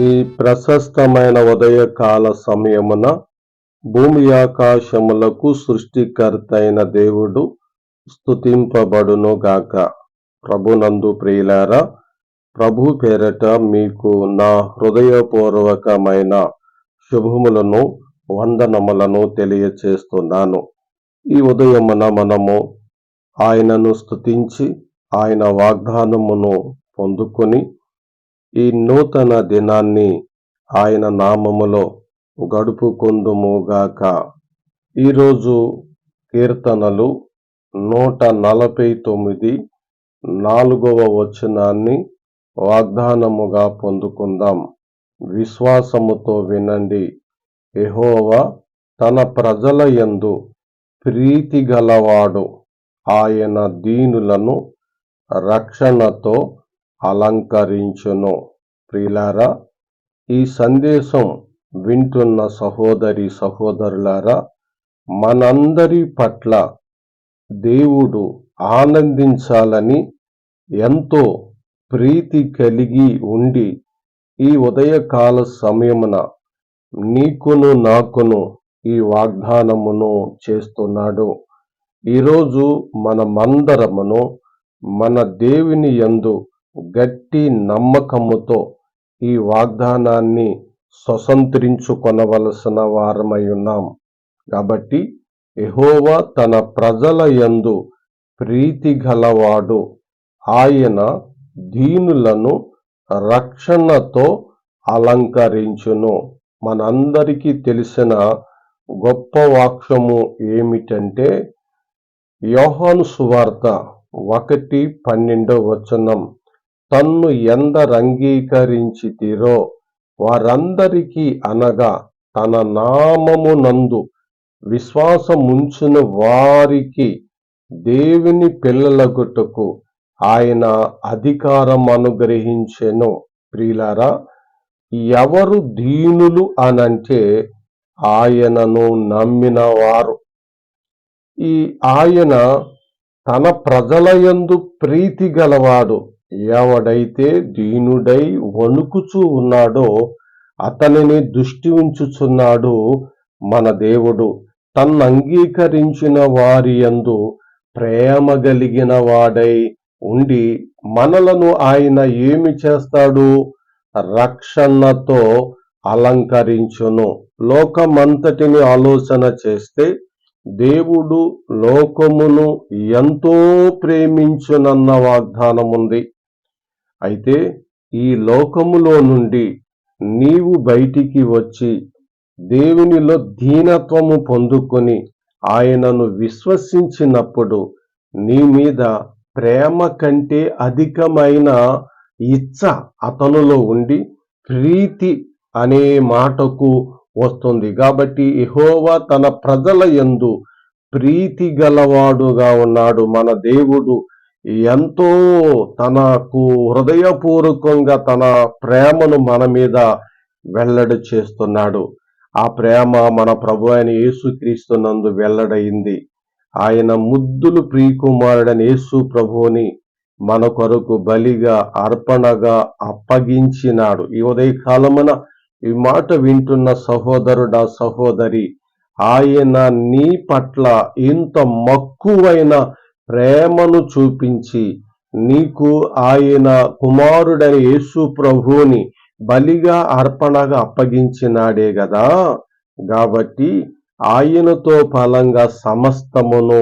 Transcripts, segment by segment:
ఈ ప్రశస్తమైన ఉదయకాల సమయమున భూమి ఆకాశములకు సృష్టికర్తైన దేవుడు స్తుతింపబడును గాక. ప్రభునందు ప్రియులారా ప్రభు పేరట మీకు నా హృదయపూర్వకమైన శుభములను వందనములను తెలియచేస్తున్నాను. ఈ ఉదయమున మనము ఆయనను స్తుతించి ఆయన వాగ్దానమును పొందుకొని ఈ నూతన దినాన్ని ఆయన నామములో గడుపుకుందుముగాక. ఈరోజు కీర్తనలు నూట నలభై తొమ్మిది నాలుగవ వచనాన్ని వాగ్దానముగా పొందుకుందాం. విశ్వాసముతో వినండి. ఎహోవా తన ప్రజల యందు ప్రీతి గలవాడు ఆయన దీనులను రక్షణతో అలంకరించును. ప్రియులారా ఈ సందేశం వింటున్న సహోదరి సహోదరులారా మనందరి పట్ల దేవుడు ఆనందించాలని ఎంతో ప్రీతి కలిగి ఉండి ఈ ఉదయకాల సమయమున నీకును నాకును ఈ వాగ్దానమును చేస్తున్నాడు. ఈరోజు మనమందరమును మన దేవుని యందు గట్టి నమ్మకముతో ఈ వాగ్దానాన్ని స్వతంత్రించుకొనవలసిన వారమై ఉన్నాం. కాబట్టి ఎహోవా తన ప్రజల యందు ప్రీతి గలవాడు. ఆయన దీనులను రక్షణతో అలంకరించును. మనందరికీ తెలిసిన గొప్ప వాక్యము ఏమిటంటే యోహాను సువార్త ఒకటి పన్నెండో వచనం. తన్ను ఎందరంగీకరించితిరో వారందరికీ అనగా తన నామమునందు విశ్వాసముంచిన వారికి దేవుని పిల్లలగుటకు ఆయన అధికారం అనుగ్రహించెను ప్రియులారా ఎవరు దీనులు అనంటే ఆయనను నమ్మిన వారు ఈ ఆయన తన ప్రజల యందు ప్రీతి గలవాడు. ఎవడైతే దీనుడై వణుకుచూ ఉన్నాడో అతనిని దృష్టి ఉంచుచున్నాడు మన దేవుడు. తన్ను అంగీకరించిన వారి యందు ప్రేమ కలిగిన వాడై ఉండి మనలను ఆయన ఏమి చేస్తాడు? రక్షణతో అలంకరించును. లోకమంతటిని ఆలోచన చేస్తే దేవుడు లోకమును ఎంతో ప్రేమించునన్న వాగ్దానం ఉంది అయితే ఈ లోకములో నుండి నీవు బయటికి వచ్చి దేవునిలో దీనత్వము పొందుకొని ఆయనను విశ్వసించినప్పుడు నీ మీద ప్రేమ కంటే అధికమైన ఇచ్చ అతనులో ఉండి ప్రీతి అనే మాటకు వస్తుంది. కాబట్టి ఇహోవా తన ప్రజల ఎందు ప్రీతి గలవాడుగా ఉన్నాడు. మన దేవుడు ఎంతో తనకు హృదయపూర్వకంగా తన ప్రేమను మన మీద వెల్లడి చేస్తున్నాడు. ఆ ప్రేమ మన ప్రభు అయిన యేసుక్రీస్తునందు వెల్లడైంది ఆయన ముద్దులు ప్రియకుమారుడని యేసు ప్రభువుని మన కొరకు బలిగా అర్పణగా అప్పగించినాడు. ఈ ఉదయకాలమున ఈ మాట వింటున్న సహోదరుడా సహోదరి ఆయన నీ పట్ల ఇంత మక్కువైన ప్రేమను చూపించి నీకు ఆయన కుమారుడైన యేసు ప్రభువుని బలిగా అర్పణగా అప్పగించినాడే కదా కాబట్టి ఆయనతో ఫలంగా సమస్తమును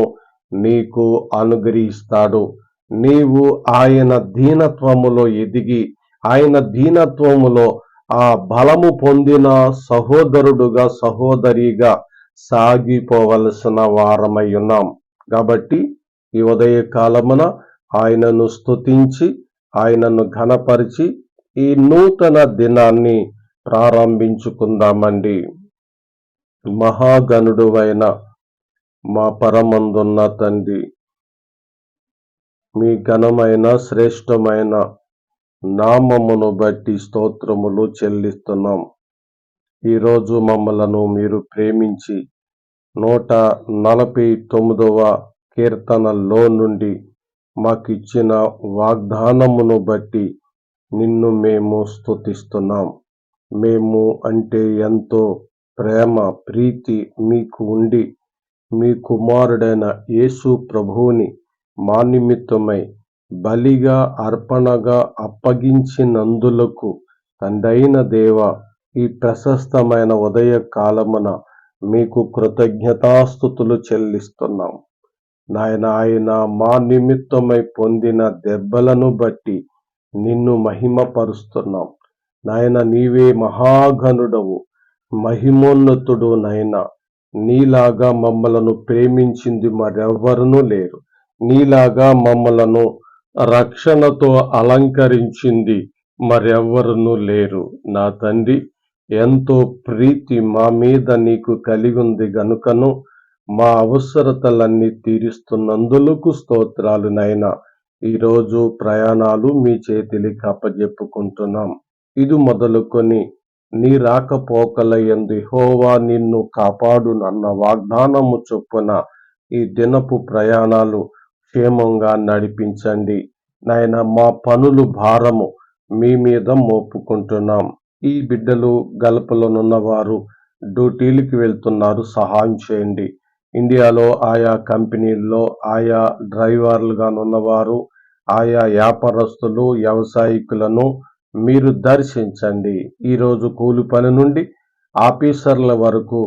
నీకు అనుగ్రహిస్తాడు. నీవు ఆయన దీనత్వములో ఎదిగి ఆయన దీనత్వములో ఆ బలము పొందిన సహోదరుడుగా సహోదరిగా సాగిపోవలసిన వారమై ఉన్నాం. కాబట్టి ఈ ఉదయ కాలమున ఆయనను స్తుతించి ఆయనను ఘనపరిచి ఈ నూతన దినాన్ని ప్రారంభించుకుందామండి. మహాగణుడువైన మా పరమందున్న తండ్రి మీ ఘనమైన శ్రేష్టమైన నామమును బట్టి స్తోత్రములు చెల్లిస్తున్నాం. ఈరోజు మమ్మలను మీరు ప్రేమించి నూట నలభై తొమ్మిదవ కీర్తనల్లో నుండి మాకిచ్చిన వాగ్దానమును బట్టి నిన్ను మేము స్తుతిస్తున్నాం. మేము అంటే ఎంతో ప్రేమ ప్రీతి మీకు ఉండి మీ కుమారుడైన యేసు ప్రభువుని మా నిమిత్తమై బలిగా అర్పణగా అప్పగించినందులకు తండ్రైన దేవ ఈ ప్రశస్తమైన ఉదయ కాలమున మీకు కృతజ్ఞతాస్థుతులు చెల్లిస్తున్నాం. నాయన ఆయన మా నిమిత్తమై పొందిన దెబ్బలను బట్టి నిన్ను మహిమపరుస్తున్నాం. నాయన నీవే మహాగణుడవు మహిమోన్నతుడు నాయన. నీలాగా మమ్మలను ప్రేమించింది మరెవ్వరునూ లేరు. నీలాగా మమ్మలను రక్షణతో అలంకరించింది మరెవ్వరునూ లేరు. నా తండ్రి ఎంతో ప్రీతి మా మీద నీకు కలిగి ఉంది గనుకను మా అవసరతలన్నీ తీరుస్తున్నందులకు స్తోత్రాలు నైనా ఈరోజు ప్రయాణాలు మీ చేతికి అప్పజెప్పుకుంటున్నాం ఇది మొదలుకొని నీ రాకపోకల ఎందు హోవా నిన్ను కాపాడునన్న వాగ్దానము చొప్పున ఈ దినపు ప్రయాణాలు క్షేమంగా నడిపించండి. నాయన మా పనులు భారము మీ మీద మోపుకుంటున్నాం. ఈ బిడ్డలు గల్పలోనున్నవారు డ్యూటీలకి వెళ్తున్నారు. సహాయం చేయండి. ఇండియాలో ఆయా కంపెనీల్లో ఆయా డ్రైవర్లుగా ఉన్నవారు ఆయా వ్యాపారస్తులు వ్యవసాయకులను మీరు దర్శించండి. ఈరోజు కూలి పని నుండి ఆఫీసర్ల వరకు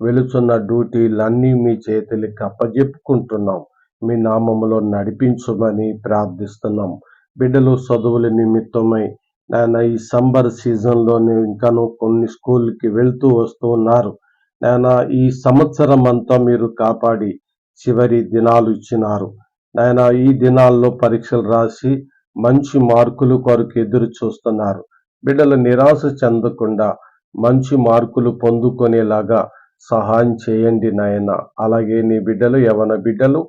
వెలుచున్న డ్యూటీలన్నీ మీ చేతులకి అప్పజెప్పుకుంటున్నాం. మీ నామములో నడిపించమని ప్రార్థిస్తున్నాం. బిడ్డలు చదువుల నిమిత్తమై నాయన ఈ సమ్మర్ సీజన్లోనే ఇంకాను కొన్ని స్కూల్కి వెళ్తూ వస్తూ ఉన్నారు. నాయన ఈ సంవత్సరం అంతా మీరు కాపాడి చివరి దినాలు ఇచ్చినారు. నాయన ఈ దినాల్లో పరీక్షలు రాసి మంచి మార్కులు కొరకు ఎదురు చూస్తున్నారు. బిడ్డలు నిరాశ చెందకుండా మంచి మార్కులు పొందుకునేలాగా సహాయం చేయండి నాయన. అలాగే నీ బిడ్డలు యవన బిడ్డలు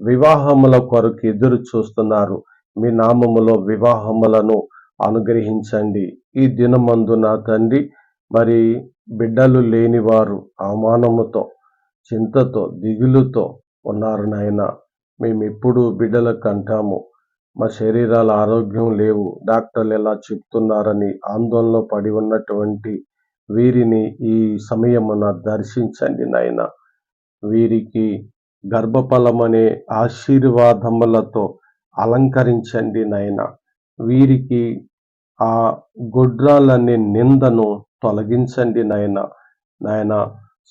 వివాహముల కొరకు ఎదురు చూస్తున్నారు. మీ నామములో వివాహములను అనుగ్రహించండి. ఈ దినమందు నా తండ్రి మరి బిడ్డలు లేనివారు అవమానముతో చింతతో దిగులుతో ఉన్నారు నాయన. మేము బిడ్డలకు అంటాము మా శరీరాల ఆరోగ్యం లేవు. డాక్టర్లు ఎలా చెప్తున్నారని ఆందోళన పడి ఉన్నటువంటి వీరిని ఈ సమయమున దర్శించండి నాయన. వీరికి గర్భఫలమనే ఆశీర్వాదములతో అలంకరించండి నాయన. వీరికి ఆ గొడ్రాలనే నిందను తొలగించండి నాయన. నాయన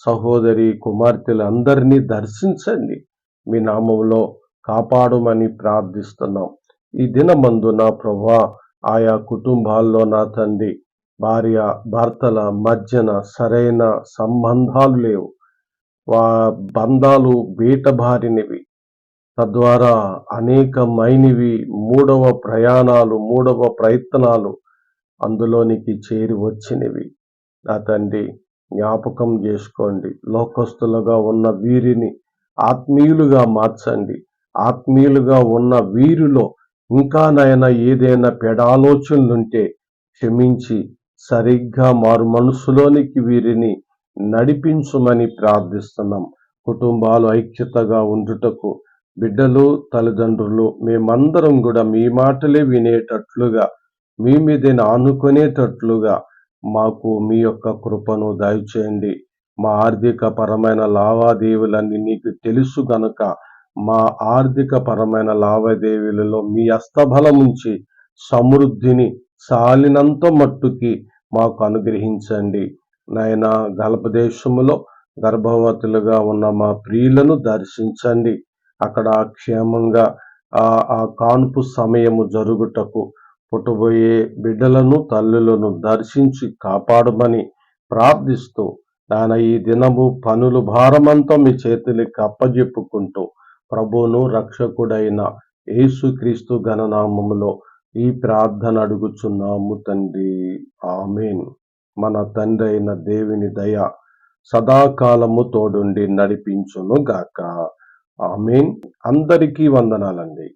సహోదరి కుమార్తెలు అందరినీ దర్శించండి. మీ నామంలో కాపాడమని ప్రార్థిస్తున్నాం. ఈ దినమందు నా ప్రభా ఆయా కుటుంబాల్లో నా తండ్రి భార్య భర్తల మధ్యన సరైన సంబంధాలు లేవు. వా బంధాలు బీటబారినవి. తద్వారా అనేకమైనవి మూడవ ప్రయాణాలు మూడవ ప్రయత్నాలు అందులోనికి చేరి వచ్చినవి. నా తండ్రి జ్ఞాపకం చేసుకోండి. లోకస్తులుగా ఉన్న వీరిని ఆత్మీయులుగా మార్చండి. ఆత్మీయులుగా ఉన్న వీరిలో ఇంకా నాయన ఏదైనా పెడాలోచనలుంటే క్షమించి సరిగ్గా మారు మనసులోనికి వీరిని నడిపించుమని ప్రార్థిస్తున్నాం. కుటుంబాలు ఐక్యతగా ఉండుటకు బిడ్డలు తల్లిదండ్రులు మేమందరం కూడా మీ మాటలే వినేటట్లుగా మీ మీద ఆనుకునేటట్లుగా మాకు మీ యొక్క కృపను దయచేయండి. మా ఆర్థిక పరమైన లావాదేవీలన్నీ నీకు తెలుసు గనక మా ఆర్థిక పరమైన లావాదేవీలలో మీ అస్తబలముంచి సమృద్ధిని సాలినంత మట్టుకి మాకు అనుగ్రహించండి. నాయన గల్పదేశములో గర్భవతులుగా ఉన్న మా ప్రియులను దర్శించండి. అక్కడ క్షేమంగా ఆ కాన్పు సమయము జరుగుటకు పుట్టబోయే బిడ్డలను తల్లులను దర్శించి కాపాడమని ప్రార్థిస్తూ నాయన ఈ దినము పనులు భారమంతా మీ చేతులకి అప్పజెప్పుకుంటూ ప్రభువును రక్షకుడైన యేసుక్రీస్తు గణనామములో ఈ ప్రార్థన అడుగుచున్నాము తండ్రి. ఆమెన్. మన తండ్రి అయిన దేవుని దయ సదాకాలము తోడుండి నడిపించును గాక ఆమెన్. అందరికీ వందనాలండి.